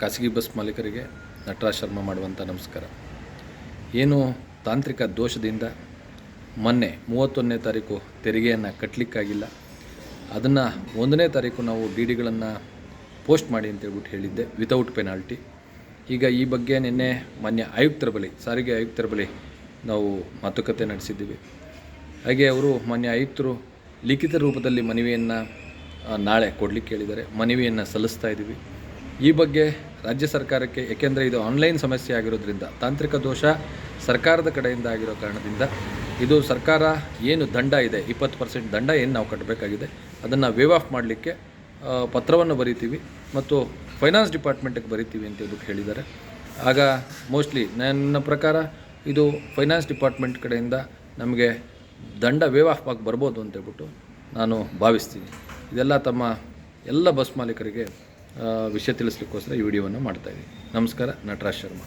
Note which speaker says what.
Speaker 1: ಖಾಸಗಿ ಬಸ್ ಮಾಲೀಕರಿಗೆ ನಟರಾಜ್ ಶರ್ಮಾ ಮಾಡುವಂಥ ನಮಸ್ಕಾರ. ಏನು ತಾಂತ್ರಿಕ ದೋಷದಿಂದ ಮೊನ್ನೆ ಮೂವತ್ತೊಂದನೇ ತಾರೀಕು ತೆರಿಗೆಯನ್ನು ಕಟ್ಟಲಿಕ್ಕಾಗಿಲ್ಲ ಅದನ್ನು ಒಂದನೇ ತಾರೀಕು ನಾವು ಡಿ ಡಿಗಳನ್ನು ಪೋಸ್ಟ್ ಮಾಡಿ ಅಂತ ಹೇಳ್ಬಿಟ್ಟು ಹೇಳಿದ್ದೆ ವಿತೌಟ್ ಪೆನಾಲ್ಟಿ ಈಗ ಈ ಬಗ್ಗೆ ನಿನ್ನೆ ಮಾನ್ಯ ಆಯುಕ್ತರ ಬಳಿ, ಸಾರಿಗೆ ಆಯುಕ್ತರ ಬಳಿ ನಾವು ಮಾತುಕತೆ ನಡೆಸಿದ್ದೀವಿ. ಹಾಗೆ ಅವರು ಮಾನ್ಯ ಆಯುಕ್ತರು ಲಿಖಿತ ರೂಪದಲ್ಲಿ ಮನವಿಯನ್ನು ನಾಳೆ ಕೊಡಲಿಕ್ಕೆ ಹೇಳಿದ್ದಾರೆ. ಮನವಿಯನ್ನು ಸಲ್ಲಿಸ್ತಾ ಇದ್ದೀವಿ. ಈ ಬಗ್ಗೆ ರಾಜ್ಯ ಸರ್ಕಾರಕ್ಕೆ, ಏಕೆಂದರೆ ಇದು ಆನ್ಲೈನ್ ಸಮಸ್ಯೆ ಆಗಿರೋದ್ರಿಂದ, ತಾಂತ್ರಿಕ ದೋಷ ಸರ್ಕಾರದ ಕಡೆಯಿಂದ ಆಗಿರೋ ಕಾರಣದಿಂದ ಇದು ಸರ್ಕಾರ ಏನು ದಂಡ ಇದೆ, ಇಪ್ಪತ್ತು ಪರ್ಸೆಂಟ್ ದಂಡ ಏನು ನಾವು ಕಟ್ಟಬೇಕಾಗಿದೆ, ಅದನ್ನು ವೇವ್ ಆಫ್ ಮಾಡಲಿಕ್ಕೆ ಪತ್ರವನ್ನು ಬರಿತೀವಿ ಮತ್ತು ಫೈನಾನ್ಸ್ ಡಿಪಾರ್ಟ್ಮೆಂಟಿಗೆ ಬರಿತೀವಿ ಅಂತ ಹೇಳ್ಬಿಟ್ಟು ಹೇಳಿದ್ದಾರೆ. ಆಗ ಮೋಸ್ಟ್ಲಿ ನನ್ನ ಪ್ರಕಾರ ಇದು ಫೈನಾನ್ಸ್ ಡಿಪಾರ್ಟ್ಮೆಂಟ್ ಕಡೆಯಿಂದ ನಮಗೆ ದಂಡ ವೇವ್ ಆಫ್ ಆಗಿ ಬರ್ಬೋದು ಅಂತ ಹೇಳ್ಬಿಟ್ಟು ನಾನು ಭಾವಿಸ್ತೀನಿ. ಇದೆಲ್ಲ ತಮ್ಮ ಎಲ್ಲ ಬಸ್ ಮಾಲೀಕರಿಗೆ ವಿಷಯ ತಿಳಿಸ್ಲಿಕ್ಕೋಸ್ಕರ ಈ ವಿಡಿಯೋವನ್ನು ಮಾಡ್ತಾಯಿದ್ದೀನಿ ನಮಸ್ಕಾರ ನಟರಾಜ್ ಶರ್ಮಾ.